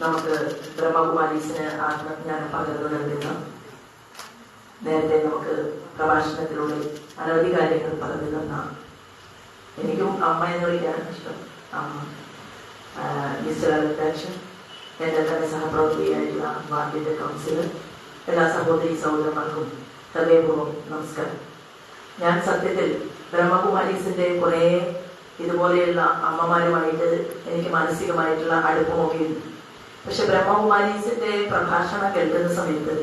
നമുക്ക് ബ്രഹ്മകുമാരീസിന് ആത്മജ്ഞാനം പകർന്നു നൽകുന്ന നേരത്തെ നമുക്ക് പ്രഭാഷണത്തിലൂടെ അനവധി കാര്യങ്ങൾ പറഞ്ഞു തന്ന എനിക്കും അമ്മ എന്ന് വിളിക്കാനാണ് ഇഷ്ടം. അമ്മ മിസ്റ്റർ അലക്ഷൻ തന്നെ സഹപ്രവർത്തകയായിട്ടുള്ള വാർഡിന്റെ കൗൺസിലർ എല്ലാ സഹോദരി സഹോദരന്മാർക്കും ഹൃദയപൂർവം നമസ്കാരം. ഞാൻ സത്യത്തിൽ ബ്രഹ്മകുമാരീസിന്റെ കുറേ ഇതുപോലെയുള്ള അമ്മമാരുമായിട്ട് എനിക്ക് മാനസികമായിട്ടുള്ള അടുപ്പമൊക്കെ പക്ഷെ ബ്രഹ്മകുമാരീസിന്റെ പ്രഭാഷണം കേൾക്കുന്ന സമയത്ത്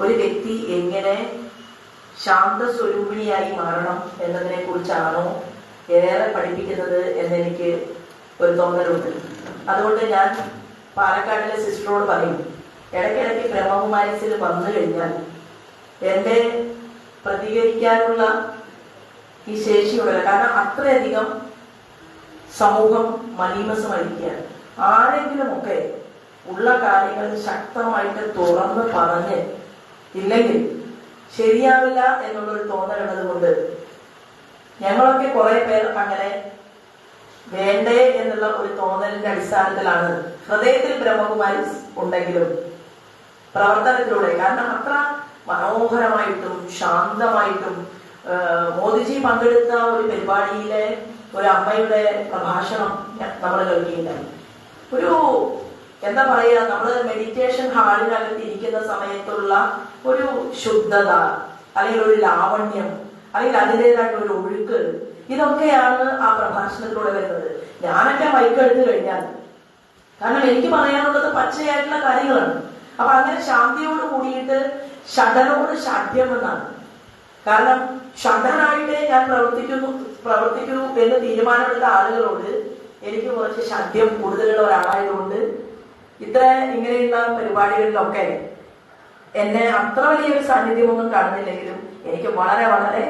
ഒരു വ്യക്തി എങ്ങനെ ശാന്തസ്വരൂപിണിയായി മാറണം എന്നതിനെ കുറിച്ചാണോ ഏറെ പഠിപ്പിക്കുന്നത് എന്നെനിക്ക് ഒരു തോന്നലുണ്ട്. അതുകൊണ്ട് ഞാൻ പാലക്കാടിലെ സിസ്റ്ററോട് പറയും ഇടയ്ക്കിടയ്ക്ക് ബ്രഹ്മകുമാരീസിൽ വന്നു കഴിഞ്ഞാൽ എന്റെ പ്രതികരിക്കാനുള്ള ഈ ശേഷിയുള്ള കാരണം അത്രയധികം സമൂഹം മലീമസമായിരിക്കുകയാണ് ആരെങ്കിലുമൊക്കെ ഉള്ള കാര്യങ്ങൾ ശക്തമായിട്ട് തുറന്ന് പറഞ്ഞ് ഇല്ലെങ്കിൽ ശരിയാവില്ല എന്നുള്ളൊരു തോന്നലുള്ളത് കൊണ്ട് ഞങ്ങളൊക്കെ കുറെ പേർ അങ്ങനെ വേണ്ടേ എന്നുള്ള ഒരു തോന്നലിന്റെ അടിസ്ഥാനത്തിലാണ് ഹൃദയത്തിൽ ബ്രഹ്മകുമാരി ഉണ്ടെങ്കിലും പ്രവർത്തനത്തിലൂടെ. കാരണം അത്ര മനോഹരമായിട്ടും ശാന്തമായിട്ടും മോദിജി പങ്കെടുത്ത ഒരു പരിപാടിയിലെ ഒരു അമ്മയുടെ പ്രഭാഷണം നമ്മൾ കേൾക്കുകയുണ്ടായി ഒരു എന്താ പറയാ നമ്മൾ മെഡിറ്റേഷൻ ഹാളിനകത്ത് ഇരിക്കുന്ന സമയത്തുള്ള ഒരു ശുദ്ധത അല്ലെങ്കിൽ ഒരു ലാവണ്യം അല്ലെങ്കിൽ അതിന്റെതായിട്ടുള്ള ഒരു ഒഴുക്ക് ഇതൊക്കെയാണ് ആ പ്രഭാഷണത്തിലൂടെ വരുന്നത്. ഞാനൊക്കെ മൈക്ക് എടുത്തു കഴിഞ്ഞാൽ. കാരണം എനിക്ക് പറയാനുള്ളത് പച്ചയായിട്ടുള്ള കാര്യങ്ങളാണ്. അപ്പൊ അങ്ങനെ ശാന്തിയോട് കൂടിയിട്ട് ഷഡനോട് ഷാഠ്യം എന്നാണ്. കാരണം ഷടനായിട്ട് ഞാൻ പ്രവർത്തിക്കുന്നു പ്രവർത്തിക്കൂ എന്ന് തീരുമാനമെടുത്ത ആളുകളോട് എനിക്ക് കുറച്ച് ഷഡ്യം കൂടുതലുള്ള ഒരാളായതുകൊണ്ട് ഇത്ര ഇങ്ങനെയുള്ള പരിപാടികളിലൊക്കെ എന്നെ അത്ര വലിയൊരു സാന്നിധ്യമൊന്നും കാണുന്നില്ലെങ്കിലും എനിക്ക് വളരെ വളരെ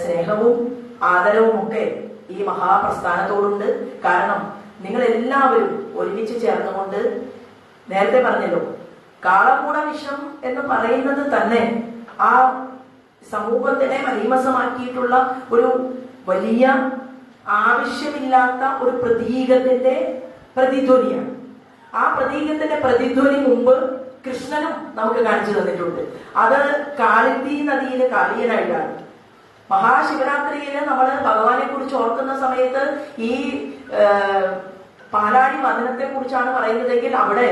സ്നേഹവും ആദരവും ഒക്കെ ഈ മഹാപ്രസ്ഥാനത്തോടുണ്ട്. കാരണം നിങ്ങൾ എല്ലാവരും ഒരുമിച്ച് ചേർന്നുകൊണ്ട് നേരത്തെ പറഞ്ഞല്ലോ കാളക്കൂട വിഷം എന്ന് പറയുന്നത് തന്നെ ആ സമൂഹത്തിനെ മലീമസമാക്കിയിട്ടുള്ള ഒരു വലിയ ആവശ്യമില്ലാത്ത ഒരു പ്രതീകത്തിന്റെ പ്രതിധ്വനിയാണ്. ആ പ്രതീകത്തിന്റെ പ്രതിധ്വനി മുമ്പ് കൃഷ്ണനും നമുക്ക് കാണിച്ചു തന്നിട്ടുണ്ട്. അത് കാളിന്തി നദിയിലെ കാളിയനായിട്ടാണ്. മഹാശിവരാത്രിയിൽ നമ്മൾ ഭഗവാനെ കുറിച്ച് ഓർക്കുന്ന സമയത്ത് ഈ പാലാഴി മദനത്തെ കുറിച്ചാണ് പറയുന്നതെങ്കിൽ അവിടെ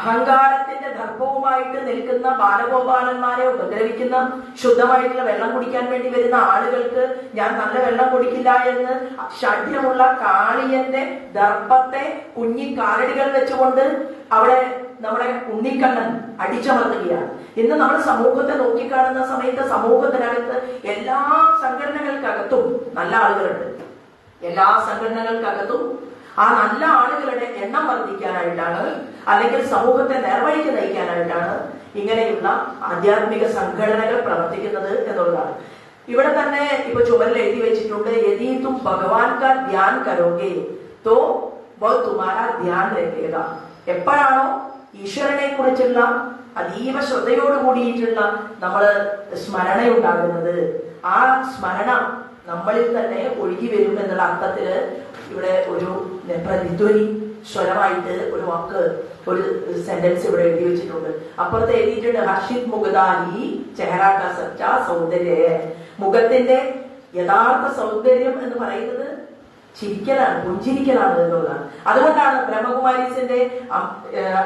അഹങ്കാരത്തിന്റെ ദർഭവുമായിട്ട് നിൽക്കുന്ന ബാലഗോപാലന്മാരെ ഉപദ്രവിക്കുന്ന ശുദ്ധമായിട്ടുള്ള വെള്ളം കുടിക്കാൻ വേണ്ടി വരുന്ന ആളുകൾക്ക് ഞാൻ നല്ല വെള്ളം കുടിക്കില്ല എന്ന് ഷഡ്യമുള്ള കാളിയന്റെ ദർഭത്തെ കുഞ്ഞി കാലടികൾ വെച്ചുകൊണ്ട് അവിടെ നമ്മുടെ ഉണ്ണിക്കണ്ണൻ അടിച്ചമർത്തുകയാണ്. ഇന്ന് നമ്മൾ സമൂഹത്തെ നോക്കിക്കാണുന്ന സമയത്ത് സമൂഹത്തിനകത്ത് എല്ലാ സംഘടനകൾക്കകത്തും നല്ല ആളുകളുണ്ട്. എല്ലാ സംഘടനകൾക്കകത്തും ആ നല്ല ആളുകളുടെ എണ്ണം വർദ്ധിക്കാനായിട്ടാണ് അല്ലെങ്കിൽ സമൂഹത്തെ നേർവഴിക്ക് നയിക്കാനായിട്ടാണ് ഇങ്ങനെയുള്ള ആധ്യാത്മിക സംഘടനകൾ പ്രവർത്തിക്കുന്നത് എന്നുള്ളതാണ്. ഇവിടെ തന്നെ ഇപ്പൊ ചുമരിൽ എഴുതി വെച്ചിട്ടുണ്ട് യദി ഭഗവാൻ കാ ധ്യാൻ കരോഗേ തോ വോ തുമാരാ ധ്യാൻ രഖേഗ എപ്പോഴാണോ ഈശ്വരനെ കുറിച്ചുള്ള അതീവ ശ്രദ്ധയോട് കൂടിയിട്ടുള്ള നമ്മൾ സ്മരണയുണ്ടാകുന്നത്. ആ സ്മരണ നമ്മളിൽ തന്നെ ഒഴുകി വരും എന്നുള്ള അർത്ഥത്തിൽ ഇവിടെ ഒരു പ്രതിധ്വനി സ്വരമായിട്ട് ഒരു വാക്ക് ഒരു സെന്റൻസ് ഇവിടെ എഴുതി വെച്ചിട്ടുണ്ട്. അപ്പുറത്ത് എഴുതിയിട്ടുണ്ട് ഹർഷിത് മുഖദാനി ചെഹറാക്ക സച്ച സൗന്ദര്യ മുഖത്തിന്റെ യഥാർത്ഥ സൗന്ദര്യം എന്ന് പറയുന്നത് ചിരിക്കലാണ് പുഞ്ചിരിക്കലാണ് എന്നുള്ളതാണ്. അതുകൊണ്ടാണ് ബ്രഹ്മകുമാരീസിന്റെ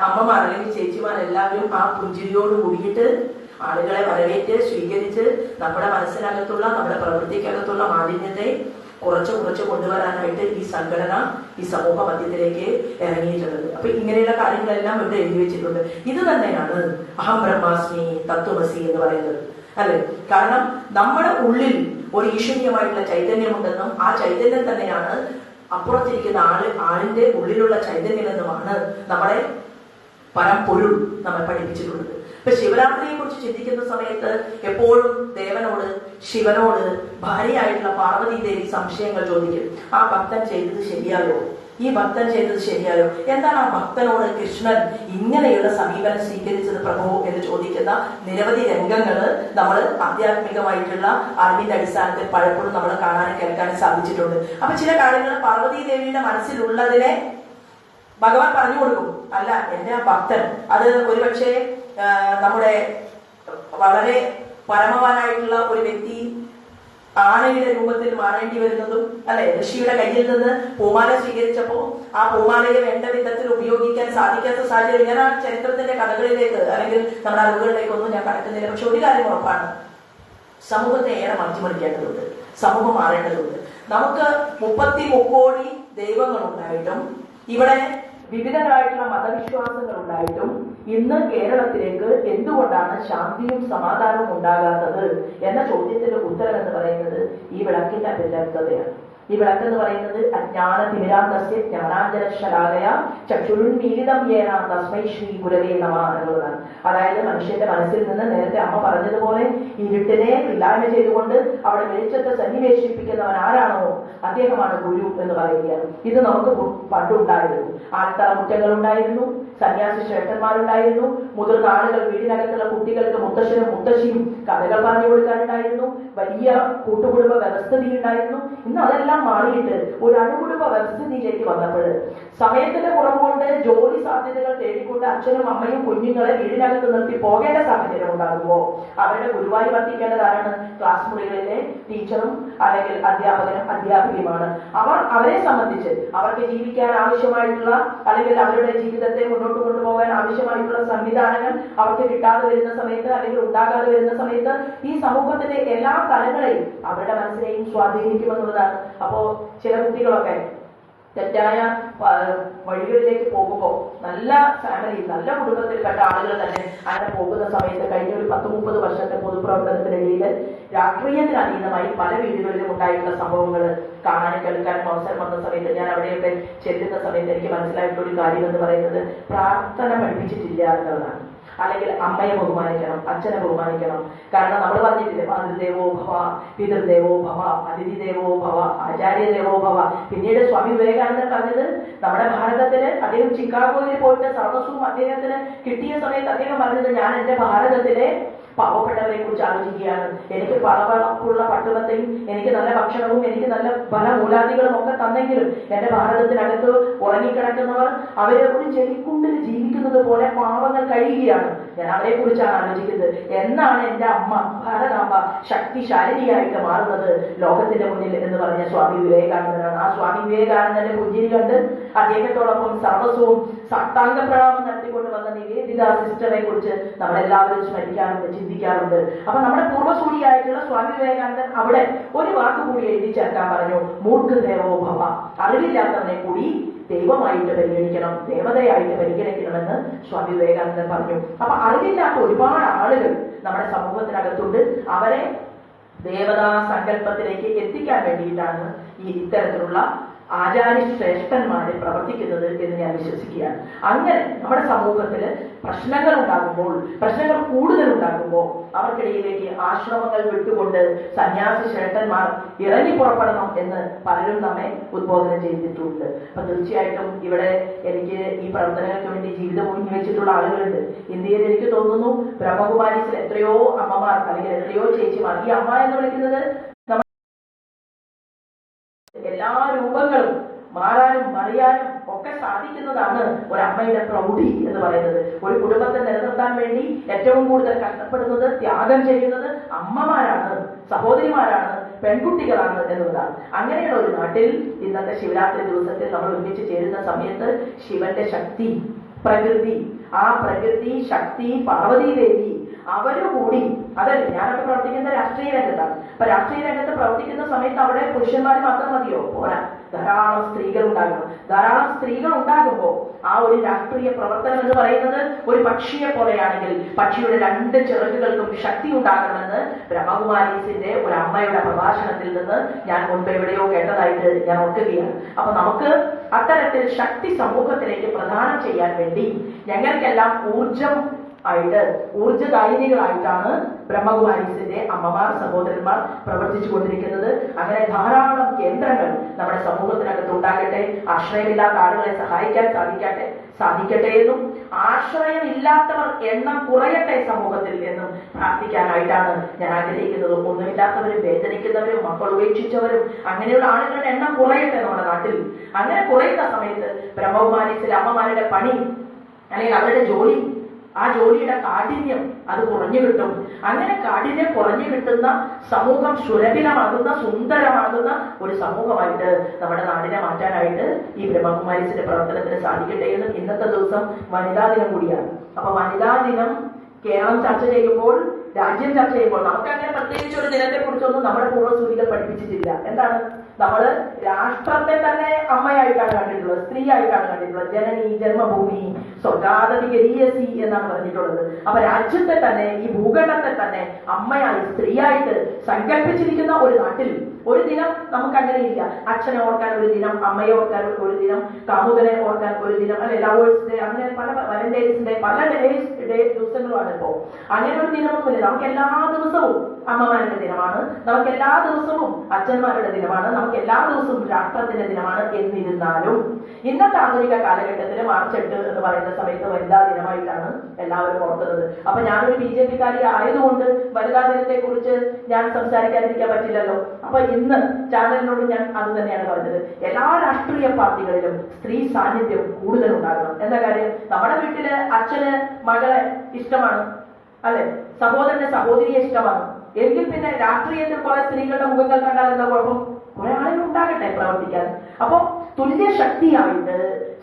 അമ്മമാർ അല്ലെങ്കിൽ ചേച്ചിമാർ എല്ലാവരും ആ പുഞ്ചിരിയോട് കൂടിയിട്ട് ആളുകളെ വരവേറ്റ് സ്വീകരിച്ച് നമ്മുടെ മനസ്സിനകത്തുള്ള നമ്മുടെ പ്രവൃത്തിക്കകത്തുള്ള മാലിന്യത്തെ കുറച്ച് കുറച്ച് കൊണ്ടുവരാനായിട്ട് ഈ സംഘടന ഈ സമൂഹ മധ്യത്തിലേക്ക് ഇറങ്ങിയിട്ടുള്ളത്. അപ്പൊ ഇങ്ങനെയുള്ള കാര്യങ്ങളെല്ലാം ഇവിടെ എഴുതി വെച്ചിട്ടുണ്ട്. ഇത് തന്നെയാണ് അഹം ബ്രഹ്മാസ്മി തത്വമസി എന്ന് പറയുന്നത്. അല്ലെ? കാരണം നമ്മുടെ ഉള്ളിൽ ഒരു ഈശ്വരീയമായിട്ടുള്ള ചൈതന്യമുണ്ടെന്നും ആ ചൈതന്യം തന്നെയാണ് അപ്പുറത്തിരിക്കുന്ന ആൾ ആളിന്റെ ഉള്ളിലുള്ള ചൈതന്യം എന്നുമാണ് നമ്മളെ പരമ്പൊരുൾ നമ്മെ പഠിപ്പിച്ചിട്ടുള്ളത്. ഇപ്പൊ ശിവരാത്രിയെ കുറിച്ച് ചിന്തിക്കുന്ന സമയത്ത് എപ്പോഴും ദേവനോട് ശിവനോട് ഭാര്യയായിട്ടുള്ള പാർവതി ദേവി സംശയങ്ങൾ ചോദിക്കും. ആ ഭക്തൻ ചെയ്തത് ശരിയായോ? ഈ ഭക്തൻ ചെയ്തത് ശരിയായോ? എന്താണ് ആ ഭക്തനോട് കൃഷ്ണൻ ഇങ്ങനെയുള്ള സമീപനം സ്വീകരിച്ചത് പ്രഭു എന്ന് ചോദിക്കുന്ന നിരവധി രംഗങ്ങൾ നമ്മൾ ആധ്യാത്മികമായിട്ടുള്ള അറിവിന്റെ അടിസ്ഥാനത്തിൽ പലപ്പോഴും നമ്മൾ കാണാനും കേൾക്കാനും സാധിച്ചിട്ടുണ്ട്. അപ്പൊ ചില കാര്യങ്ങൾ പാർവതി ദേവിയുടെ മനസ്സിലുള്ളതിനെ ഭഗവാൻ പറഞ്ഞു കൊടുക്കും. അല്ല എന്റെ ആ ഭക്തൻ അത് ഒരുപക്ഷെ നമ്മുടെ വളരെ പരമവാനായിട്ടുള്ള ഒരു വ്യക്തി ആണയുടെ രൂപത്തിൽ മാറേണ്ടി വരുന്നതും അല്ലെ ഋഷിയുടെ കയ്യിൽ നിന്ന് പൂമാല സ്വീകരിച്ചപ്പോ ആ പൂമാലയെ വേണ്ട വിധത്തിൽ ഉപയോഗിക്കാൻ സാധിക്കാത്ത സാഹചര്യം ഞാൻ ആ ചരിത്രത്തിന്റെ കഥകളിലേക്ക് അല്ലെങ്കിൽ നമ്മുടെ അറിവുകളിലേക്ക് ഒന്നും ഞാൻ കടക്കുന്നില്ല. പക്ഷെ ഒരു കാര്യം ഉറപ്പാണ്. സമൂഹത്തെ ഏറെ മാറ്റിമറിക്കേണ്ടതുണ്ട് സമൂഹം മാറേണ്ടതുണ്ട്. നമുക്ക് മുപ്പത്തി മുക്കോടി ദൈവങ്ങൾ ഉണ്ടായിട്ടും ഇവിടെ വിവിധങ്ങളായിട്ടുള്ള മതവിശ്വാസങ്ങൾ ഉണ്ടായിട്ടും ഇന്ന് കേരളത്തിലേക്ക് എന്തുകൊണ്ടാണ് ശാന്തിയും സമാധാനവും ഉണ്ടാകാത്തത് എന്ന ചോദ്യത്തിന്റെ ഉത്തരം എന്ന് പറയുന്നത് ഈ വിളക്കിന്റെ അഭിലബ്ധതയാണ് ഈ വിളക്ക് എന്ന് പറയുന്നത് അജ്ഞാന തിമിരാന്തസ്യ ജ്ഞാനാഞ്ജന ജ്ഞാനാഞ്ജനശലാകയ ചക്ഷുരുന്മീലിതം ഏന തസ്മൈ ശ്രീ ഗുരവേ നമ എന്നുള്ളതാണ്. അതായത് മനുഷ്യന്റെ മനസ്സിൽ നിന്ന് നേരത്തെ അമ്മ പറഞ്ഞതുപോലെ ഇരുട്ടിനെ ഇല്ലായ്മ ചെയ്തുകൊണ്ട് അവിടെ വെളിച്ചത്തെ സന്നിവേശിപ്പിക്കുന്നവൻ ആരാണോ അദ്ദേഹമാണ് ഗുരു എന്ന് പറയുകയാണ്. ഇത് നമുക്ക് പണ്ടുണ്ടായിരുന്നു. ആൾത്തറ മുറ്റങ്ങൾ ഉണ്ടായിരുന്നു സന്യാസി ശ്രേഷ്ഠന്മാരുണ്ടായിരുന്നു മുതിർന്ന ആളുകൾ വീടിനകത്തുള്ള കുട്ടികൾക്ക് മുത്തശ്ശനും മുത്തശ്ശിയും കഥകൾ പറഞ്ഞു കൊടുക്കാനുണ്ടായിരുന്നു. വലിയ കൂട്ടുകുടുംബ വ്യവസ്ഥിതി ഉണ്ടായിരുന്നു ഇന്ന് അതെല്ലാം മാറിയിട്ട് ഒരു അണുകുടുംബ വ്യവസ്ഥിതിയിലേക്ക് വന്നപ്പോൾ സമയത്തിന്റെ കുറവുകൊണ്ട് ജോലി സാധ്യതകൾ തേടിക്കൊണ്ട് അച്ഛനും അമ്മയും കുഞ്ഞുങ്ങളെ വീടിനകത്ത് നിർത്തി പോകേണ്ട സാഹചര്യം ഉണ്ടാകുമ്പോൾ അവരുടെ ഗുരുവായി വർദ്ധിക്കേണ്ടതാണ് ക്ലാസ് മുറികളിലെ ടീച്ചറും അല്ലെങ്കിൽ അധ്യാപകനും അധ്യാപികയുമാണ്. അവർ അവരെ സംബന്ധിച്ച് അവർക്ക് ജീവിക്കാൻ ആവശ്യമായിട്ടുള്ള അല്ലെങ്കിൽ അവരുടെ ജീവിതത്തെ മുന്നോട്ട് കൊണ്ടുപോകാൻ ആവശ്യമായിട്ടുള്ള സംവിധാനങ്ങൾ അവർക്ക് കിട്ടാതെ വരുന്ന സമയത്ത് അല്ലെങ്കിൽ ഉണ്ടാകാതെ വരുന്ന സമയത്ത് ഈ സമൂഹത്തിന്റെ എല്ലാ തലങ്ങളെയും അവരുടെ മനസ്സിനെയും സ്വാധീനിക്കുമെന്നുള്ളതാണ്. അപ്പോ ചില കുട്ടികളൊക്കെ തെറ്റായ വഴികളിലേക്ക് പോകുമ്പോൾ നല്ല ഫാമിലി നല്ല കുടുംബത്തിൽപ്പെട്ട ആളുകൾ തന്നെ അങ്ങനെ പോകുന്ന സമയത്ത് കഴിഞ്ഞ ഒരു പത്ത് മുപ്പത് വർഷത്തെ പൊതുപ്രവർത്തനത്തിനിടയിൽ രാഷ്ട്രീയത്തിന് അതീതമായി പല വീടുകളിലും ഉണ്ടായിട്ടുള്ള സംഭവങ്ങൾ കാണാനും കേൾക്കാനും അവസരം വന്ന സമയത്ത് ഞാൻ അവിടെയൊക്കെ ചെല്ലുന്ന സമയത്ത് എനിക്ക് മനസ്സിലായിട്ടുള്ള ഒരു കാര്യം എന്ന് പറയുന്നത് പ്രാർത്ഥന പഠിപ്പിച്ചിട്ടില്ല എന്നുള്ളതാണ്. അല്ലെങ്കിൽ അമ്മയെ ബഹുമാനിക്കണം അച്ഛനെ ബഹുമാനിക്കണം. കാരണം നമ്മൾ പറഞ്ഞിട്ടില്ലേ മാതൃദേവോ ഭവ പിതൃദേവോ ഭവ അതിഥി ദേവോ ഭവ ആചാര്യ ദേവോ ഭവ. പിന്നീട് സ്വാമി വിവേകാനന്ദൻ പറഞ്ഞത് നമ്മുടെ ഭാരതത്തിൽ അദ്ദേഹം ചിക്കാഗോയിൽ പോയിട്ട് സർവസ്വം അദ്ദേഹത്തിന് കിട്ടിയ സമയത്ത് അദ്ദേഹം പറഞ്ഞത് ഞാൻ എന്റെ ഭാരതത്തിലെ പാവപ്പെട്ടവരെ കുറിച്ച് ആലോചിക്കുകയാണ്. എനിക്ക് പണവളപ്പുള്ള പട്ടുമത്തയും എനിക്ക് നല്ല ഭക്ഷണവും എനിക്ക് നല്ല പല മൂലാദികളും ഒക്കെ തന്നെങ്കിലും എന്റെ ഭാരതത്തിനകത്ത് ഉറങ്ങിക്കിടക്കുന്നവർ അവരെ ഒരു ചെടിക്കുണ്ടിൽ ജീവിക്കുന്നത് പോലെ പാവങ്ങൾ കഴിയുകയാണ്. ഞാൻ അവരെ കുറിച്ചാണ് ആലോചിക്കുന്നത്. എന്നാണ് എന്റെ അമ്മ ഭാരതാമ്പ ശക്തിശാലിനിയായിട്ട് മാറുന്നത് ലോകത്തിന്റെ മുന്നിൽ എന്ന് പറഞ്ഞ സ്വാമി വിവേകാനന്ദനാണ്. ആ സ്വാമി വിവേകാനന്ദന്റെ പുഞ്ചിരി കണ്ട് അദ്ദേഹത്തോടൊപ്പം സർവസ്വവും സട്ടാംഗ പ്രണാമം നടത്തിക്കൊണ്ട് വന്ന നിവേദിത സിസ്റ്ററെ കുറിച്ച് നമ്മളെല്ലാവരും സ്മരിക്കാറുണ്ട് ചിന്തിക്കാറുണ്ട്. അപ്പൊ നമ്മുടെ പൂർവസൂരിയായിട്ടുള്ള സ്വാമി വിവേകാനന്ദൻ അവിടെ ഒരു വാക്ക് കൂടി എഴുതി ചേർക്കാൻ പറഞ്ഞു. മൂർഖദേവോ ഭവ. അറിവില്ലാത്തവനെ കൂടി ദൈവമായിട്ട് പരിഗണിക്കണം ദേവതയായിട്ട് പരിഗണിക്കണമെന്ന് സ്വാമി വിവേകാനന്ദൻ പറഞ്ഞു. അപ്പൊ അറിവില്ലാത്ത ഒരുപാട് ആളുകൾ നമ്മുടെ സമൂഹത്തിനകത്തുണ്ട്. അവരെ ദേവതാ സങ്കല്പത്തിലേക്ക് എത്തിക്കാൻ വേണ്ടിയിട്ടാണ് ഈ ഇത്തരത്തിലുള്ള ആചാര്യ ശ്രേഷ്ഠന്മാരെ പ്രവർത്തിക്കുന്നത് എന്ന് ഞാൻ വിശ്വസിക്കുകയാണ്. അങ്ങനെ നമ്മുടെ സമൂഹത്തിൽ പ്രശ്നങ്ങൾ ഉണ്ടാകുമ്പോൾ പ്രശ്നങ്ങൾ കൂടുതൽ ഉണ്ടാകുമ്പോൾ അവർക്കിടയിലേക്ക് ആശ്രമങ്ങൾ വിട്ടുകൊണ്ട് സന്യാസി ശ്രേഷ്ഠന്മാർ ഇറങ്ങി പുറപ്പെടണം എന്ന് പലരും നമ്മെ ഉദ്ബോധനം ചെയ്തിട്ടുണ്ട്. അപ്പൊ തീർച്ചയായിട്ടും ഇവിടെ എനിക്ക് ഈ പ്രവർത്തനങ്ങൾക്ക് വേണ്ടി ജീവിതം ഒഴിഞ്ഞു വെച്ചിട്ടുള്ള ആളുകളുണ്ട്. ഇന്ത്യയിൽ എനിക്ക് തോന്നുന്നു ബ്രഹ്മകുമാരീസിൽ എത്രയോ അമ്മമാർ അല്ലെങ്കിൽ എത്രയോ ചേച്ചിമാർ ഈ അമ്മ എന്ന് വിളിക്കുന്നത് എല്ലാ രൂപങ്ങളും മാറാനും മറിയാനും ഒക്കെ സാധിക്കുന്നതാണ് ഒരു അമ്മയുടെ പ്രൗഢി എന്ന് പറയുന്നത്. ഒരു കുടുംബത്തെ നിലനിർത്താൻ വേണ്ടി ഏറ്റവും കൂടുതൽ കഷ്ടപ്പെടുന്നത് ത്യാഗം ചെയ്യുന്നത് അമ്മമാരാണ് സഹോദരിമാരാണ് പെൺകുട്ടികളാണ് എന്നുള്ളതാണ്. അങ്ങനെയുള്ള ഒരു നാട്ടിൽ ഇന്നത്തെ ശിവരാത്രി ദിവസത്തിൽ നമ്മൾ ഒരുമിച്ച് ചേരുന്ന സമയത്ത് ശിവന്റെ ശക്തി പ്രകൃതി ആ പ്രകൃതി ശക്തി പാർവതി ദേവി അവർ കൂടി അതല്ല? ഞാനൊക്കെ പ്രവർത്തിക്കുന്ന രാഷ്ട്രീയ രംഗത്താണ്. അപ്പൊ രാഷ്ട്രീയ രംഗത്ത് പ്രവർത്തിക്കുന്ന സമയത്ത് അവിടെ പുരുഷന്മാർ മാത്രം മതിയോ? പോരാ. ധാരാളം സ്ത്രീകൾ ഉണ്ടാകണം ധാരാളം സ്ത്രീകൾ ഉണ്ടാകുമ്പോൾ ആ ഒരു രാഷ്ട്രീയ പ്രവർത്തനം എന്ന് പറയുന്നത് ഒരു പക്ഷിയെ പോലെയാണെങ്കിൽ പക്ഷിയുടെ രണ്ട് ചിറകുകൾക്കും ശക്തി ഉണ്ടാകണമെന്ന് ബ്രഹ്മകുമാരീസിന്റെ ഒരു അമ്മയുടെ പ്രഭാഷണത്തിൽ നിന്ന് ഞാൻ മുൻപ് എവിടെയോ കേട്ടതായിട്ട് ഞാൻ ഓർക്കുകയാണ്. അപ്പൊ നമുക്ക് അത്തരത്തിൽ ശക്തി സമൂഹത്തിലേക്ക് പ്രദാനം ചെയ്യാൻ വേണ്ടി ഞങ്ങൾക്കെല്ലാം ഊർജം ആയിട്ട് ഊർജദായിനികളായിട്ടാണ് ബ്രഹ്മകുമാരീസിന്റെ അമ്മമാർ സഹോദരന്മാർ പ്രവർത്തിച്ചു കൊണ്ടിരിക്കുന്നത് അങ്ങനെ ധാരാളം കേന്ദ്രങ്ങൾ നമ്മുടെ സമൂഹത്തിനകത്ത് ഉണ്ടാകട്ടെ ആശ്രയമില്ലാത്ത ആളുകളെ സഹായിക്കാൻ സാധിക്കട്ടെ സാധിക്കട്ടെ എന്നും ആശ്രയമില്ലാത്തവർ എണ്ണം കുറയട്ടെ സമൂഹത്തിൽ എന്നും പ്രാർത്ഥിക്കാനായിട്ടാണ് ഞാൻ ആഗ്രഹിക്കുന്നത്. ഒന്നുമില്ലാത്തവരും വേദനിക്കുന്നവരും മക്കൾ ഉപേക്ഷിച്ചവരും അങ്ങനെയുള്ള ആളുകളുടെ എണ്ണം കുറയട്ടെ നമ്മുടെ നാട്ടിൽ. അങ്ങനെ കുറയുന്ന സമയത്ത് ബ്രഹ്മകുമാരീസിലെ അമ്മമാരുടെ പണി അല്ലെങ്കിൽ അവരുടെ ജോലി ആ ജോലിയുടെ കാഠിന്യം അത് കുറഞ്ഞു കിട്ടും. അങ്ങനെ കാഠിന്യം കുറഞ്ഞു കിട്ടുന്ന സമൂഹം സുരഭിലമാകുന്ന സുന്ദരമാകുന്ന ഒരു സമൂഹമായിട്ട് നമ്മുടെ നാടിനെ മാറ്റാനായിട്ട് ഈ ബ്രഹ്മകുമാരീസിന്റെ പ്രവർത്തനത്തിന് സാധിക്കട്ടെ എന്ന് ഇന്നത്തെ ദിവസം വനിതാ ദിനം കൂടിയാണ്. അപ്പൊ വനിതാ ദിനം കേരളം ചർച്ച ചെയ്യുമ്പോൾ രാജ്യം ചർച്ച ചെയ്യുമ്പോൾ നമുക്ക് അങ്ങനെ പ്രത്യേകിച്ച് ഒരു ദിനത്തെ കുറിച്ചൊന്നും നമ്മുടെ പൂർവസൂരികൾ പഠിപ്പിച്ചിട്ടില്ല. എന്താണ്? നമ്മൾ രാഷ്ട്രത്തെ തന്നെ അമ്മയായിട്ടാണ് കണ്ടിട്ടുള്ളത് സ്ത്രീയായിട്ടാണ് കണ്ടിട്ടുള്ളത്. ജനനി ജന്മഭൂമി സ്വർഗാദതി ഗരീയസി എന്നാണ് പറഞ്ഞിട്ടുള്ളത്. അപ്പൊ രാജ്യത്തെ തന്നെ ഈ ഭൂഖണ്ഡത്തെ തന്നെ അമ്മയായി സ്ത്രീയായിട്ട് സങ്കല്പിച്ചിരിക്കുന്ന ഒരു നാട്ടിൽ ഒരു ദിനം നമുക്ക് അങ്ങനെ ഇല്ല. അച്ഛനെ ഓർക്കാൻ ഒരു ദിനം അമ്മയെ ഓർക്കാൻ ഒരു ദിനം കാമുകനെ ഓർക്കാൻ ഒരു ദിനം അല്ലെ ലവേഴ്സ് ഡേ അങ്ങനെ പല വാലന്റൈൻസ് ഡേ പല ഡേയ്സ് ഡേ ദിവസങ്ങളുമാണ് ഇപ്പോ. അങ്ങനെ ഒരു ദിനമൊന്നുമില്ല. നമുക്ക് എല്ലാ ദിവസവും അമ്മമാരുടെ ദിനമാണ്. നമുക്ക് എല്ലാ ദിവസവും അച്ഛന്മാരുടെ ദിനമാണ്. നമുക്ക് എല്ലാ ദിവസവും രാഷ്ട്രത്തിന്റെ ദിനമാണ് എന്നിരുന്നാലും. ഇന്നത്തെ ആധുനിക കാലഘട്ടത്തിൽ മാർച്ച് എട്ട് എന്ന് പറയുന്ന സമയത്ത് വനിതാ ദിനമായിട്ടാണ് എല്ലാവരും ഓർക്കുന്നത്. അപ്പൊ ഞാനൊരു ബി ജെ പിക്കാരി ആയതുകൊണ്ട് വനിതാ ദിനത്തെ കുറിച്ച് ഞാൻ സംസാരിക്കാതിരിക്കാൻ പറ്റില്ലല്ലോ. അപ്പൊ ഇന്ന് ചാനലിനോട് ഞാൻ അത് തന്നെയാണ് പറഞ്ഞത്. എല്ലാ രാഷ്ട്രീയ പാർട്ടികളിലും സ്ത്രീ സാന്നിധ്യം കൂടുതൽ ഉണ്ടാകണം. എന്താ കാര്യം? നമ്മുടെ വീട്ടിൽ അച്ഛന് മകളെ ഇഷ്ടമാണ്. അല്ലെ? സഹോദരന് സഹോദരിയെ ഇഷ്ടമാണ്. എങ്കിൽ പിന്നെ രാഷ്ട്രീയത്തിൽ കുറെ സ്ത്രീകളുടെ മുഖങ്ങൾ കണ്ടാൽ എന്താ കുഴപ്പം? കുറെ ആളുകൾ ഉണ്ടാകട്ടെ പ്രവർത്തിക്കാൻ. അപ്പൊ തുല്യ ശക്തിയായിട്ട്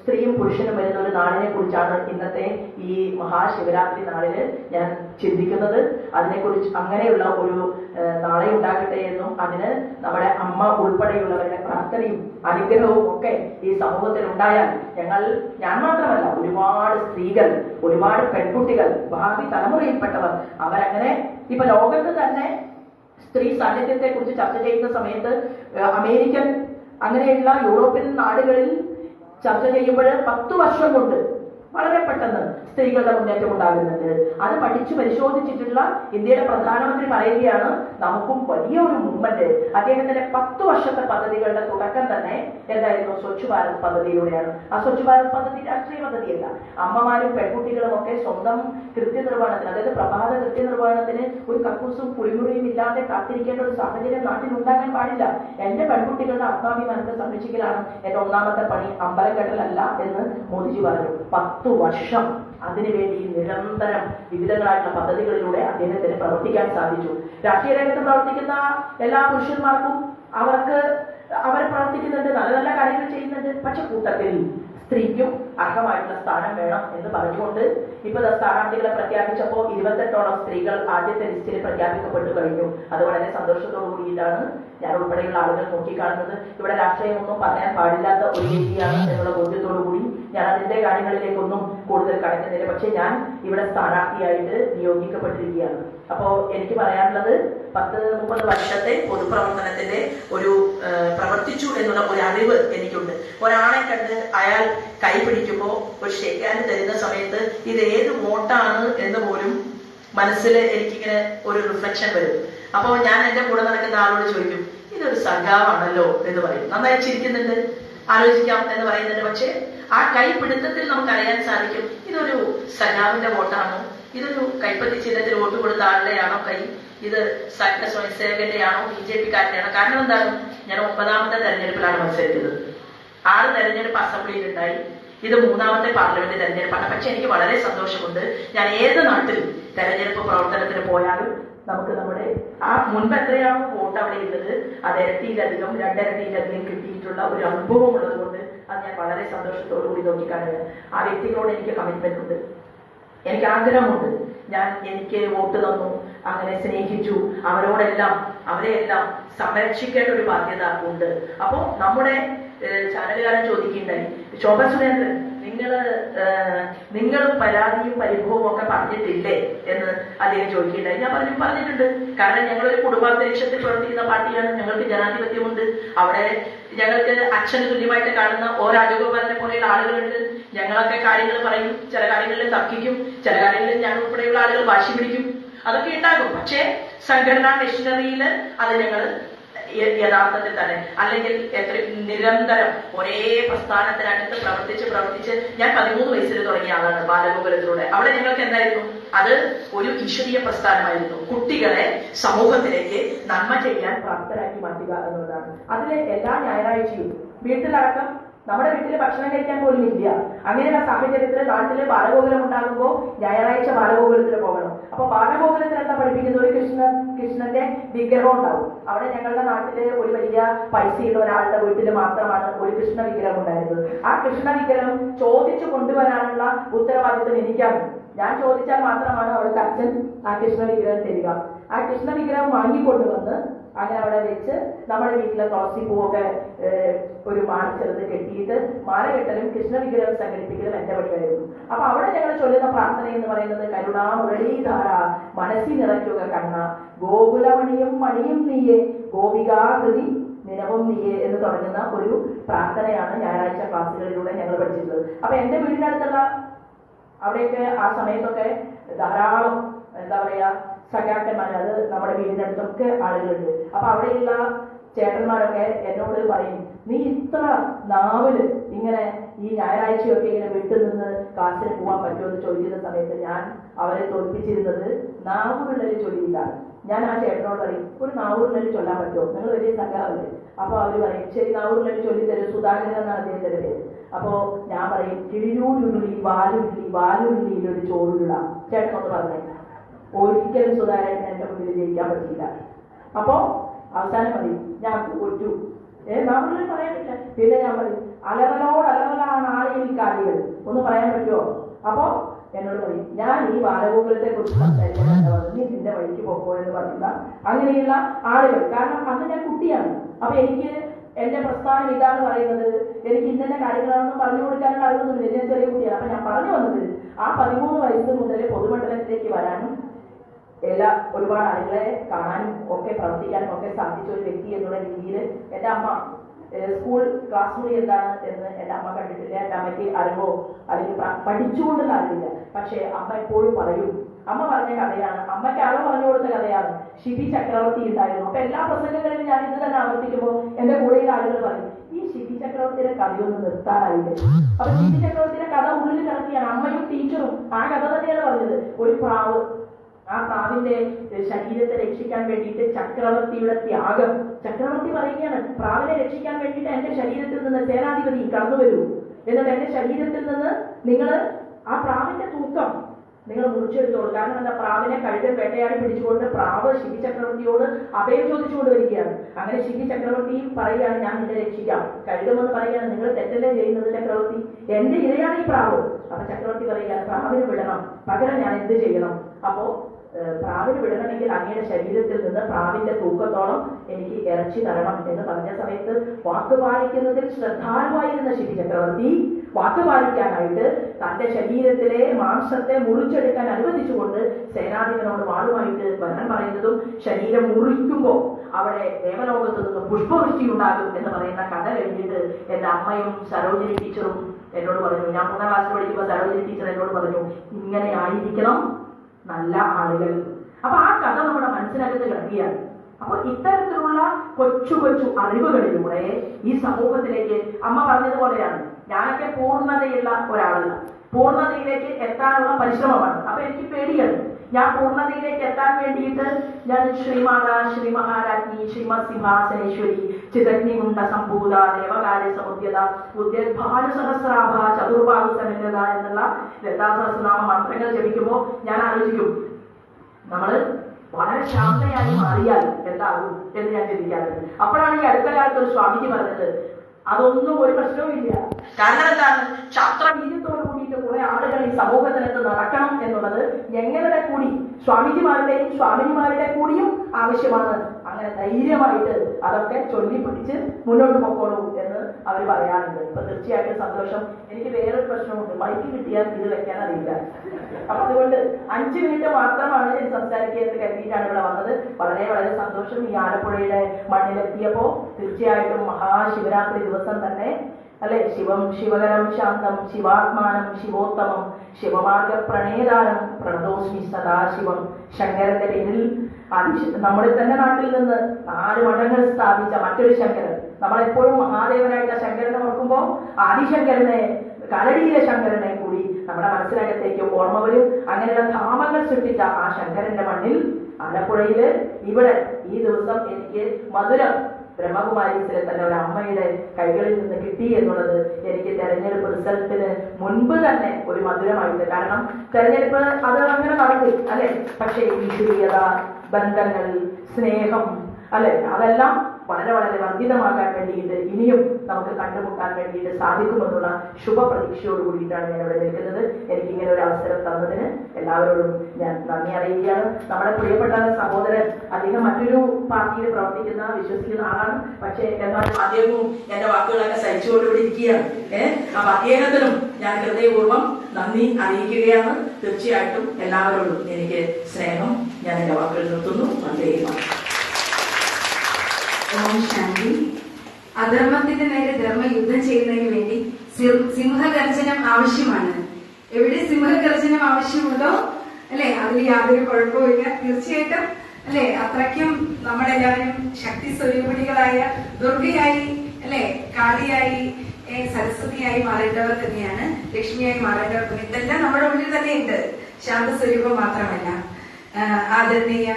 സ്ത്രീയും പുരുഷനും വരുന്ന ഒരു നാളിനെ കുറിച്ചാണ് ഇന്നത്തെ ഈ മഹാശിവരാത്രി നാളിൽ ഞാൻ ചിന്തിക്കുന്നത്. അതിനെക്കുറിച്ച് അങ്ങനെയുള്ള ഒരു നാളെ ഉണ്ടാകട്ടെ എന്നും അതിന് നമ്മുടെ അമ്മ ഉൾപ്പെടെയുള്ളവരുടെ പ്രാർത്ഥനയും അനുഗ്രഹവും ഒക്കെ ഈ സമൂഹത്തിൽ ഉണ്ടായാൽ ഞങ്ങൾ ഞാൻ മാത്രമല്ല ഒരുപാട് സ്ത്രീകൾ ഒരുപാട് പെൺകുട്ടികൾ ഭാവി തലമുറയിൽപ്പെട്ടവർ അവരങ്ങനെ ഇപ്പൊ ലോകത്ത് തന്നെ സ്ത്രീ സാന്നിധ്യത്തെ കുറിച്ച് ചർച്ച ചെയ്യുന്ന സമയത്ത് അമേരിക്കൻ അങ്ങനെയുള്ള യൂറോപ്യൻ നാടുകളിൽ ചർച്ച ചെയ്യുമ്പോൾ പത്ത് വർഷം കൊണ്ട് വളരെ പെട്ടെന്ന് സ്ത്രീകളുടെ മുന്നേറ്റം ഉണ്ടാകുന്നുണ്ട്. അത് പഠിച്ചു പരിശോധിച്ചിട്ടുള്ള ഇന്ത്യയുടെ പ്രധാനമന്ത്രി പറയുകയാണ് നമുക്കും വലിയ ഒരു മൂവ്മെന്റ് അദ്ദേഹത്തിന്റെ പത്ത് വർഷത്തെ പദ്ധതികളുടെ തുടക്കം തന്നെ എന്തായിരുന്നു? സ്വച്ഛ് ഭാരത് പദ്ധതിയിലൂടെയാണ്. ആ സ്വച്ഛ് ഭാരത് പദ്ധതി രാഷ്ട്രീയ പദ്ധതിയല്ല. അമ്മമാരും പെൺകുട്ടികളും ഒക്കെ സ്വന്തം കൃത്യനിർവഹണത്തിന് അതായത് പ്രഭാത കൃത്യനിർവഹണത്തിന് ഒരു കക്കൂസും കുളിമുറിയും ഇല്ലാതെ കാത്തിരിക്കേണ്ട ഒരു സാഹചര്യം നാട്ടിൽ ഉണ്ടാകാൻ പാടില്ല. എന്റെ പെൺകുട്ടികളുടെ ആത്മാഭിമാനത്തെ സംരക്ഷിക്കലാണ് എന്റെ ഒന്നാമത്തെ പണി അമ്പലം കെട്ടലല്ല എന്ന് മോദിജി പറഞ്ഞു. പത്തു വർഷം അതിനുവേണ്ടി നിരന്തരം വിവിധങ്ങളായിട്ടുള്ള പദ്ധതികളിലൂടെ അദ്ദേഹത്തിന് പ്രവർത്തിക്കാൻ സാധിച്ചു. രാഷ്ട്രീയ രംഗത്ത് പ്രവർത്തിക്കുന്ന എല്ലാ പുരുഷന്മാർക്കും അവർക്ക് അവർ പ്രവർത്തിക്കുന്നുണ്ട് നല്ല നല്ല കാര്യങ്ങൾ ചെയ്യുന്നുണ്ട്. പക്ഷെ കൂട്ടത്തിൽ സ്ത്രീക്കും അർഹമായിട്ടുള്ള സ്ഥാനം വേണം എന്ന് പറഞ്ഞുകൊണ്ട് ഇപ്പൊ സ്ഥാനാർത്ഥികളെ പ്രഖ്യാപിച്ചപ്പോൾ ഇരുപത്തെട്ടോളം സ്ത്രീകൾ ആദ്യത്തെ ലിസ്റ്റിൽ പ്രഖ്യാപിക്കപ്പെട്ടു കഴിഞ്ഞു. അത് വളരെ സന്തോഷത്തോടു കൂടിയിട്ടാണ് ഞാൻ ഉൾപ്പെടെയുള്ള ആളുകൾ നോക്കിക്കാണുന്നത്. ഇവിടെ രാഷ്ട്രീയമൊന്നും പറയാൻ പാടില്ലാത്ത ഒരു രീതിയാണ് എന്നുള്ള ബോധ്യത്തോടു കൂടി ഞാൻ അതിന്റെ കാര്യങ്ങളിലേക്കൊന്നും കൂടുതൽ കടക്കുന്നില്ല. പക്ഷെ ഞാൻ ഇവിടെ സ്ഥാനാർത്ഥിയായിട്ട് നിയോഗിക്കപ്പെട്ടിരിക്കുകയാണ്. അപ്പോ എനിക്ക് പറയാനുള്ളത് പത്ത് മുപ്പത് വർഷത്തെ പൊതുപ്രവർത്തനത്തിന്റെ ഒരു പ്രവർത്തിച്ചു എന്നുള്ള ഒരു അറിവ് എനിക്കുണ്ട്. ഒരാളെ കണ്ട് അയാൾ കൈ പിടിക്കുമ്പോൾ ഒരു ഷേക്കാൻ തരുന്ന സമയത്ത് ഇത് ഏത് വോട്ടാണ് എന്ന് പോലും മനസ്സിൽ എനിക്കിങ്ങനെ ഒരു റിഫ്ലക്ഷൻ വരും. അപ്പോൾ ഞാൻ എന്റെ കൂടെ നടക്കുന്ന ആളോട് ചോദിക്കും ഇതൊരു സഖാവാണല്ലോ? എന്ന് പറയും. നന്നായി ചിരിക്കുന്നുണ്ട്. ആലോചിക്കാം എന്ന് പറയുന്നുണ്ട്. പക്ഷേ ആ കൈ പിടുത്തത്തിൽ നമുക്ക് അറിയാൻ സാധിക്കും ഇതൊരു സഖാവിന്റെ വോട്ടാണോ ഇതൊരു കൈപ്പത്തി ചിഹ്നത്തിൽ വോട്ട് കൊടുത്ത ആളുടെയാണോ കൈ? ഇത് സകല സ്വയംസേവകന്റെയാണോ? ബി ജെ പിക്കാരന്റെയാണോ കാരണം എന്താണ് ഞാൻ ഒമ്പതാമത്തെ തെരഞ്ഞെടുപ്പിലാണ് മത്സരിച്ചത്. ആറ് തെരഞ്ഞെടുപ്പ് അസംബ്ലിയിൽ ഉണ്ടായി ഇത് മൂന്നാമത്തെ പാർലമെന്റ് തെരഞ്ഞെടുപ്പാണ്. പക്ഷെ എനിക്ക് വളരെ സന്തോഷമുണ്ട്. ഞാൻ ഏത് നാട്ടിൽ തെരഞ്ഞെടുപ്പ് പ്രവർത്തനത്തിന് പോയാലും നമുക്ക് നമ്മുടെ ആ മുൻപ് എത്രയാണോ വോട്ട് അവിടെ ഉള്ളത് അത് ഇരട്ടിയിലധികം കിട്ടിയിട്ടുള്ള ഒരു അനുഭവം ഉള്ളത് കൊണ്ട് അത് ഞാൻ വളരെ സന്തോഷത്തോടു കൂടി നോക്കിക്കാണുക ആ വ്യക്തികളോട് എനിക്ക് കമ്മിറ്റ്മെന്റ് ഉണ്ട്. എനിക്ക് ആഗ്രഹമുണ്ട് ഞാൻ എനിക്ക് വോട്ട് തന്നു. അങ്ങനെ സ്നേഹിച്ചു. അവരോടെല്ലാം അവരെയെല്ലാം സംരക്ഷിക്കേണ്ട ഒരു ബാധ്യത ഉണ്ട്. അപ്പോ നമ്മുടെ ചാനലുകാരൻ ചോദിക്കുകയുണ്ടായി ശോഭ സുരേന്ദ്രൻ നിങ്ങൾ നിങ്ങൾ പരാതിയും പരിഭവവും ഒക്കെ പറഞ്ഞിട്ടില്ലേ? എന്ന് അദ്ദേഹം ചോദിക്കുകയുണ്ടായി. ഞാൻ പറഞ്ഞു പറഞ്ഞിട്ടുണ്ട്. കാരണം ഞങ്ങൾ ഒരു കുടുംബാന്തരീക്ഷത്തിൽ പ്രവർത്തിക്കുന്ന പാർട്ടിയാണ്. ഞങ്ങൾക്ക് ജനാധിപത്യമുണ്ട്. അവിടെ ഞങ്ങൾക്ക് അച്ഛന് തുല്യമായിട്ട് കാണുന്ന ഓ രാജഗോപാലിനെ പോലെയുള്ള ആളുകളുണ്ട്. ഞങ്ങളൊക്കെ കാര്യങ്ങൾ പറയും ചില കാര്യങ്ങളിൽ തർക്കിക്കും ചില കാര്യങ്ങളിൽ ഞങ്ങൾ ഉൾപ്പെടെയുള്ള ആളുകൾ വാശി പിടിക്കും. അതൊക്കെ ഉണ്ടാകും. പക്ഷേ സംഘടനാ മെഷീനറിയിൽ അത് ഞങ്ങൾ യഥാർത്ഥത്തിൽ തന്നെ അല്ലെങ്കിൽ എത്ര നിരന്തരം ഒരേ പ്രസ്ഥാനത്തിനകത്ത് പ്രവർത്തിച്ച് പ്രവർത്തിച്ച് ഞാൻ പതിമൂന്ന് വയസ്സിൽ തുടങ്ങിയ ആളാണ് ബാലഗോകുലത്തിലൂടെ. അവിടെ ഞങ്ങൾക്ക് എന്തായിരുന്നു? അത് ഒരു ഈശ്വരീയ പ്രസ്ഥാനമായിരുന്നു. കുട്ടികളെ സമൂഹത്തിലേക്ക് നന്മ ചെയ്യാൻ പ്രാപ്തരാക്കി മാറ്റുക എന്നുള്ളതാണ്. അതിലെ എല്ലാ ഞായറാഴ്ചയും വീട്ടിലടക്കം നമ്മുടെ വീട്ടിൽ ഭക്ഷണം കഴിക്കാൻ പോലും ഇല്ല. അങ്ങനെയുള്ള സാഹചര്യത്തിൽ നാട്ടിൽ ബാലഗോകുലം ഉണ്ടാകുമ്പോൾ ഞായറാഴ്ച ബാലഗോകുലത്തിൽ പോകണം. അപ്പൊ ബാലഗോകുലത്തിൽ എന്താ പഠിപ്പിക്കുന്നത് ഒരു കൃഷ്ണ കൃഷ്ണന്റെ വിഗ്രഹം ഉണ്ടാവും. അവിടെ ഞങ്ങളുടെ നാട്ടിൽ ഒരു വലിയ പൈസയുള്ള ഒരാളുടെ വീട്ടിൽ മാത്രമാണ് ഒരു കൃഷ്ണ വിഗ്രഹം ഉണ്ടായിരുന്നത്. ആ കൃഷ്ണ വിഗ്രഹം ചോദിച്ചു കൊണ്ടുവരാനുള്ള ഉത്തരവാദിത്വം എനിക്കാണ്. ഞാൻ ചോദിച്ചാൽ മാത്രമാണ് അവിടുത്തെ അച്ഛൻ ആ കൃഷ്ണ വിഗ്രഹം തരിക. ആ കൃഷ്ണ വിഗ്രഹം വാങ്ങിക്കൊണ്ടുവന്ന് അങ്ങനെ അവിടെ വെച്ച് നമ്മുടെ വീട്ടിലെ തുളസി പൂവൊക്കെ ഒരു മാല ചെറുത് കെട്ടിയിട്ട് മാല കെട്ടലും കൃഷ്ണ വിഗ്രഹം സംഘടിപ്പിക്കലും എന്റെ വഴിയായിരുന്നു അപ്പൊ അവിടെ ഞങ്ങൾ ചൊല്ലുന്ന പ്രാർത്ഥന എന്ന് പറയുന്നത് കരുണാ മുരളീധാര മനസ്സി നിറയ്ക്കുക കണ്ണ. ഗോകുലമണിയും മണിയും നീയെ ഗോപികാകൃതി നിലവും നീയെ എന്ന് തുടങ്ങുന്ന ഒരു പ്രാർത്ഥനയാണ് ഞായറാഴ്ച ക്ലാസ്സുകളിലൂടെ ഞങ്ങൾ പഠിച്ചിട്ടുള്ളത്. അപ്പൊ എന്റെ വീടിനടുത്തുള്ള അവിടെയൊക്കെ ആ സമയത്തൊക്കെ ധാരാളം എന്താ പറയാ സഖാക്കന്മാർ അത് നമ്മുടെ വീടിനടുത്തൊക്കെ ആളുകളുണ്ട്. അപ്പൊ അവിടെയുള്ള ചേട്ടന്മാരൊക്കെ എന്നോട് പറയും നീ ഇത്ര നാവിൽ ഇങ്ങനെ ഈ ഞായറാഴ്ചയൊക്കെ ഇങ്ങനെ വീട്ടിൽ നിന്ന് ക്ലാസ്സിന് പോകാൻ പറ്റുമോ? എന്ന് ചോദിക്കുന്ന സമയത്ത് ഞാൻ അവരെ തോൽപ്പിച്ചിരുന്നത് നാവുകളിൽ ചൊല്ലിയിട്ടാണ് ഞാൻ ആ ചേട്ടനോട് പറയും ഒരു നാവൂറിലൊരു ചൊല്ലാൻ പറ്റുമോ? നിങ്ങൾ വലിയ സഖാവല്ലേ അപ്പൊ അവർ പറയും ശരി നാവൂറിലൊരു ചൊല്ലി തരും സുധാകരൻ എന്നാണ് അദ്ദേഹത്തിന്റെ പേര്. അപ്പോ ഞാൻ പറയും കിഴിയൂരുള്ളി വാലുള്ളി വാലുള്ളിയിൽ ഒരു ചോറുള്ള ചേട്ടനോട് പറഞ്ഞേ. ഒരിക്കലും സുധാകരൻ എന്റെ മുന്നിൽ ജയിക്കാൻ പറ്റില്ല അപ്പോ അവസാനം മതി. ഞാൻ ഒറ്റു. ഏ നമ്മളെ പറയാനില്ല. പിന്നെ ഞാൻ പറയും അലറലോട് അലറലാണ് ഈ കാലികൾ. ഒന്ന് പറയാൻ പറ്റുമോ അപ്പോ എന്നോട് പറയും ഞാൻ ഈ ബാലഗോകുലത്തെ കുറിച്ച് സംസാരിക്കാൻ നീ നിന്റെ വഴിക്ക് പോക്കോ എന്ന് പറഞ്ഞില്ല. അങ്ങനെയുള്ള ആളുകൾ. കാരണം അന്ന് ഞാൻ കുട്ടിയാണ്. അപ്പൊ എനിക്ക് എന്റെ പ്രസ്ഥാനം ഇതാണ് പറയുന്നത് എനിക്ക് ഇന്ന കാര്യങ്ങളാണെന്ന് പറഞ്ഞു കൊടുക്കാനുള്ള അറിവൊന്നുമില്ല. ഞാൻ ചെറിയ കുട്ടിയാണ്. അപ്പൊ ഞാൻ പറഞ്ഞു വന്നത് ആ പതിമൂന്ന് വയസ്സ് മുതൽ പൊതുമണ്ഡലത്തിലേക്ക് വരാനും എല്ലാ ഒരുപാട് ആളുകളെ കാണാനും ഒക്കെ പ്രവർത്തിക്കാനും ഒക്കെ സാധിച്ച ഒരു വ്യക്തി എന്നുള്ള രീതിയിൽ എന്റെ അമ്മ സ്കൂൾ ക്ലാസ് മുറി എന്താണ് എന്ന് എന്റെ അമ്മ കണ്ടിട്ടില്ല. എന്റെ അമ്മയ്ക്ക് അറിവോ അല്ലെങ്കിൽ പഠിച്ചുകൊണ്ടുള്ള അറിവില്ല. പക്ഷേ അമ്മ എപ്പോഴും പറയും അമ്മ പറഞ്ഞ കഥയാണ്. അമ്മയ്ക്ക് ആരോ പറഞ്ഞു കൊടുത്ത കഥയാണ്. ഷിബി ചക്രവർത്തി ഉണ്ടായിരുന്നു. അപ്പൊ എല്ലാ പ്രസംഗങ്ങളിലും ഞാൻ ഇത് തന്നെ ആവർത്തിക്കുമ്പോൾ എന്റെ കൂടെയുള്ള ആളുകൾ പറയും ഈ ഷിബി ചക്രവർത്തിയുടെ കഥയൊന്നും നിർത്താനായില്ല അപ്പൊ ഷിബി ചക്രവർത്തിയുടെ കഥ ഉള്ളിൽ കിടക്കുകയാണ്. അമ്മയും ടീച്ചറും ആ കഥ തന്നെയാണ് പറഞ്ഞത്. ഒരു പ്രാവ് ആ പ്രാവിന്റെ ശരീരത്തെ രക്ഷിക്കാൻ വേണ്ടിയിട്ട് ചക്രവർത്തിയുടെ ത്യാഗം. ചക്രവർത്തി പറയുകയാണ് പ്രാവിനെ രക്ഷിക്കാൻ വേണ്ടിയിട്ട് എന്റെ ശരീരത്തിൽ നിന്ന് സേനാധിപതി കടന്നു വരൂ. എന്നിട്ട് എന്റെ ശരീരത്തിൽ നിന്ന് നിങ്ങൾ ആ പ്രാവിന്റെ തൂക്കം നിങ്ങൾ മുറിച്ചെടുത്തോളൂ. കാരണം എന്താ? പ്രാവിനെ കഴുകൻ വേട്ടയാടി പിടിച്ചുകൊണ്ട് പ്രാവ് ശിവി ചക്രവർത്തിയോട് അഭയം ചോദിച്ചുകൊണ്ട് വരികയാണ്. അങ്ങനെ ശിവി ചക്രവർത്തി പറയുകയാണ് ഞാൻ നിന്നെ രക്ഷിക്കാം. കഴുകുമെന്ന് പറയുകയാണ് നിങ്ങൾ തെറ്റല്ലേ ചെയ്യുന്നത് ചക്രവർത്തി? എന്റെ ഇരയാണ് ഈ പ്രാവ്. അപ്പൊ ചക്രവർത്തി പറയുകയാണ് പ്രാവിനെ വിടണം. പകരം ഞാൻ എന്ത് ചെയ്യണം? അപ്പോ പ്രാവിന് വിടണമെങ്കിൽ അങ്ങയുടെ ശരീരത്തിൽ നിന്ന് പ്രാവിന്റെ തൂക്കത്തോളം എനിക്ക് ഇറച്ചി തരണം എന്ന് പറഞ്ഞ സമയത്ത് വാക്ക് പാലിക്കുന്നതിൽ ശ്രദ്ധാലുവായിരുന്ന ശിവി ചക്രവർത്തി വാക്ക് പാലിക്കാനായിട്ട് തന്റെ ശരീരത്തിലെ മാംസത്തെ മുറിച്ചെടുക്കാൻ അനുവദിച്ചുകൊണ്ട് സേനാധിപനോട് വാളുമായിട്ട് വരാൻ പറയുന്നതും ശരീരം മുറിക്കുമ്പോൾ അവിടെ ദേവലോകത്ത് നിന്ന് പുഷ്പവൃഷ്ടി ഉണ്ടാകും എന്ന് പറയുന്ന കഥ കഴിഞ്ഞിട്ട് എന്റെ അമ്മയും സരോജിനി ടീച്ചറും എന്നോട് പറഞ്ഞു. ഞാൻ മൂന്നാം ക്ലാസ്സിൽ പഠിക്കുമ്പോൾ സരോജിനി ടീച്ചർ എന്നോട് പറഞ്ഞു ഇങ്ങനെ ആയിരിക്കണം നല്ല ആളുകൾ. അപ്പൊ ആ കഥ നമ്മുടെ മനസ്സിനകത്ത് കിടക്കുകയാണ് അപ്പൊ ഇത്തരത്തിലുള്ള കൊച്ചു കൊച്ചു അറിവുകളിലൂടെ ഈ സമൂഹത്തിലേക്ക് അമ്മ പറഞ്ഞതുപോലെയാണ്. ഞാനൊക്കെ പൂർണതയുള്ള ഒരാളല്ല. പൂർണതയിലേക്ക് എത്താനുള്ള പരിശ്രമമാണ്. അപ്പൊ എനിക്ക് പേടിയാണ്. ഞാൻ പൂർണതയിലേക്ക് എത്താൻ വേണ്ടിയിട്ട് ഞാൻ ശ്രീമാത ശ്രീ മഹാരാജ്ഞി ശ്രീമത് സിംഹാസനേശ്വരി ചിതജ്ഞിമുണ്ട സംഭൂത ദേവകാര്യ സമുദ്യത ഉദ്യദ്ഭാന സഹസ്രാഭ ചതുർബാഹു സമന്യത എന്നുള്ള ലതാ സഹസ്രനാമ മന്ത്രങ്ങൾ ജപിക്കുമ്പോൾ ഞാൻ ആലോചിക്കും നമ്മൾ വളരെ ശാന്തയായി മാറിയാൽ എന്താകും എന്ന് ഞാൻ ചിന്തിക്കാറുണ്ട്. അപ്പോഴാണ് ഈ അടുത്ത കാലത്ത് ഒരു സ്വാമിജി പറഞ്ഞത് അതൊന്നും ഒരു പ്രശ്നവുമില്ല. കാരണം എന്താണ്? കൂടിയിട്ട് കുറെ ആളുകൾ ഈ സമൂഹത്തിനകത്ത് നടക്കണം എന്നുള്ളത് ഞങ്ങളുടെ കൂടി സ്വാമിജിമാരുടെയും സ്വാമിനിമാരുടെ കൂടിയും ആവശ്യമാണ്. അങ്ങനെ ധൈര്യമായിട്ട് അതൊക്കെ ചൊല്ലിപ്പിടിച്ച് മുന്നോട്ട് പോക്കോളൂ അവർ പറയാറുണ്ട്. ഇപ്പൊ തീർച്ചയായിട്ടും സന്തോഷം. എനിക്ക് വേറൊരു പ്രശ്നമുണ്ട്. മൈക്ക് കിട്ടിയാൽ ഇത് വെക്കാൻ അറിയില്ല. അപ്പൊ അതുകൊണ്ട് അഞ്ച് മിനിറ്റ് മാത്രമാണ് ഞാൻ സംസാരിക്കുന്നത് കരുതിയിട്ടാണ് ഇവിടെ വന്നത്. വളരെ വളരെ സന്തോഷം ഈ ആലപ്പുഴയുടെ മണ്ണിലെത്തിയപ്പോ. തീർച്ചയായിട്ടും മഹാശിവരാത്രി ദിവസം തന്നെ അല്ലെ? ശിവം ശിവകരം ശാന്തം ശിവാത്മാനം ശിവോത്തമം ശിവമാർഗ പ്രണേതാരം പ്രണതോസ്മി സദാശിവം. ശങ്കരന്റെ പേരിൽ നമ്മുടെ തന്നെ നാട്ടിൽ നിന്ന് നാല് മഠങ്ങൾ സ്ഥാപിച്ച മറ്റൊരു ശങ്കരൻ. നമ്മളെപ്പോഴും മഹാദേവനായിട്ട് ശങ്കരനെ ഓർക്കുമ്പോൾ ആദിശങ്കരനെ കരടിയിലെ ശങ്കരനെ കൂടി നമ്മുടെ മനസ്സിനകത്തേക്ക് ഓർമ്മ വരും. അങ്ങനെയുള്ള ധാമങ്ങൾ സൃഷ്ടിച്ച ആ ശങ്കരന്റെ മണ്ണിൽ ആലപ്പുഴയിൽ ഇവിടെ ഈ ദിവസം എനിക്ക് മധുരം ബ്രഹ്മകുമാരീസിലെ തന്നെ ഒരു അമ്മയുടെ കൈകളിൽ നിന്ന് കിട്ടി എന്നുള്ളത് എനിക്ക് തെരഞ്ഞെടുപ്പ് റിസൾട്ടിന് മുൻപ് തന്നെ ഒരു മധുരമായിട്ട് കാരണം തെരഞ്ഞെടുപ്പ് അത് അങ്ങനെ നടക്കും അല്ലെ? പക്ഷേ ഈശ്വരീയത ബന്ധങ്ങൾ സ്നേഹം അല്ലെ? അതെല്ലാം വളരെ വളരെ വർദ്ധിതമാക്കാൻ വേണ്ടിയിട്ട് ഇനിയും നമുക്ക് കണ്ടുമുട്ടാൻ വേണ്ടിയിട്ട് സാധിക്കുമെന്നുള്ള ശുഭപ്രതീക്ഷയോട് കൂടിയിട്ടാണ് ഞാൻ ഇവിടെ നിൽക്കുന്നത്. എനിക്ക് ഇങ്ങനെ ഒരു അവസരം തന്നതിന് എല്ലാവരോടും ഞാൻ നന്ദി അറിയിക്കുകയാണ്. നമ്മുടെ പ്രിയപ്പെട്ട സഹോദരൻ അദ്ദേഹം മറ്റൊരു പാർട്ടിയിൽ പ്രവർത്തിക്കുന്ന വിശ്വസിക്കുന്ന ആളാണ്. പക്ഷേ എന്നാലും അദ്ദേഹവും എന്റെ വാക്കുകളൊക്കെ സഹിച്ചുകൊണ്ടിവിടെ ഇരിക്കുകയാണ്. ഏഹ് അപ്പൊ അദ്ദേഹത്തിനും ഞാൻ ഹൃദയപൂർവം നന്ദി അറിയിക്കുകയാണ്. തീർച്ചയായിട്ടും എല്ലാവരോടും എനിക്ക് സ്നേഹം ഞാൻ എന്റെ വാക്കുകൾ നിർത്തുന്നു. നന്ദി. ശാന്തി. അധർമ്മത്തിന്റെ നേരെ ധർമ്മ യുദ്ധം ചെയ്യുന്നതിന് വേണ്ടി സിംഹഗർജനം ആവശ്യമാണ്. എവിടെ സിംഹഗർജനം ആവശ്യമുണ്ടോ? അല്ലെ? അതിൽ യാതൊരു കുഴപ്പമില്ല തീർച്ചയായിട്ടും അല്ലെ? അത്രയ്ക്കും നമ്മളെല്ലാവരും ശക്തി സ്വരൂപിണികളായ ദുർഗയായി അല്ലെ? കാളിയായി സരസ്വതിയായി മാറേണ്ടവർ തന്നെയാണ്. ലക്ഷ്മിയായി മാറേണ്ടവർ തന്നെ ഇതെല്ലാം നമ്മുടെ ഉള്ളിൽ തന്നെയുണ്ട് ശാന്ത സ്വരൂപം മാത്രമല്ല. ആദരണീയ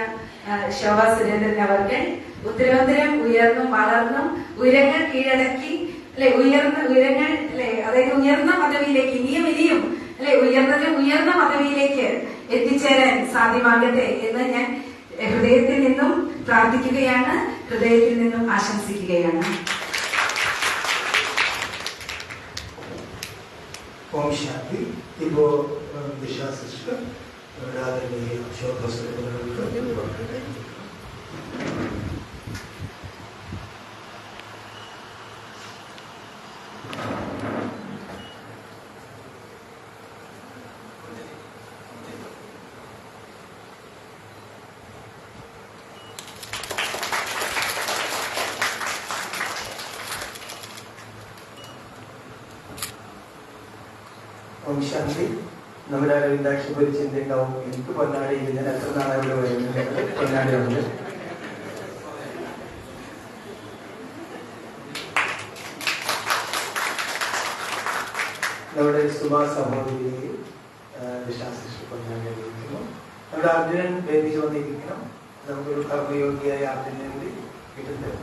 ശോഭാ സുരേന്ദ്രൻ അവർക്ക് ഉത്തരവാദിത്തം ഉയർന്നും വളർന്നും ഉയരങ്ങൾ കീഴടക്കി അല്ലെ? ഉയർന്ന ഉയരങ്ങൾ അല്ലെ? അതായത് ഉയർന്ന പദവിയിലേക്ക് ഇനിയും ഇനിയും അല്ലെ? ഉയർന്നതിലും ഉയർന്ന പദവിയിലേക്ക് എത്തിച്ചേരാൻ സാധ്യമാകട്ടെ എന്ന് ഞാൻ ഹൃദയത്തിൽ നിന്നും പ്രാർത്ഥിക്കുകയാണ് ഹൃദയത്തിൽ നിന്നും ആശംസിക്കുകയാണ്. ഓം ശാന്തി. ഇപ്പോ ദിശാ സിസ്റ്റർ ആദരണീയ ശാന്തി. നമ്മുടെ അരവിന്ദാക്ഷി ഒരു ചിന്തയുണ്ടാവും. എനിക്ക് പൊന്നാടി ഞാൻ എത്ര നാളെ ഇവിടെ പൊന്നാടി ഉണ്ട്. നമ്മുടെ സുഭാ സഹോദരിയെയും വിശ്വാസിച്ചു പൊന്നാടി അറിയിക്കുന്നു നമ്മുടെ അർജുനൻ വേദിച്ചു വന്നിരിക്കണം നമുക്കൊരു കർമ്മയോഗിയായ അർജുനന് വേണ്ടി കിട്ടുന്നത്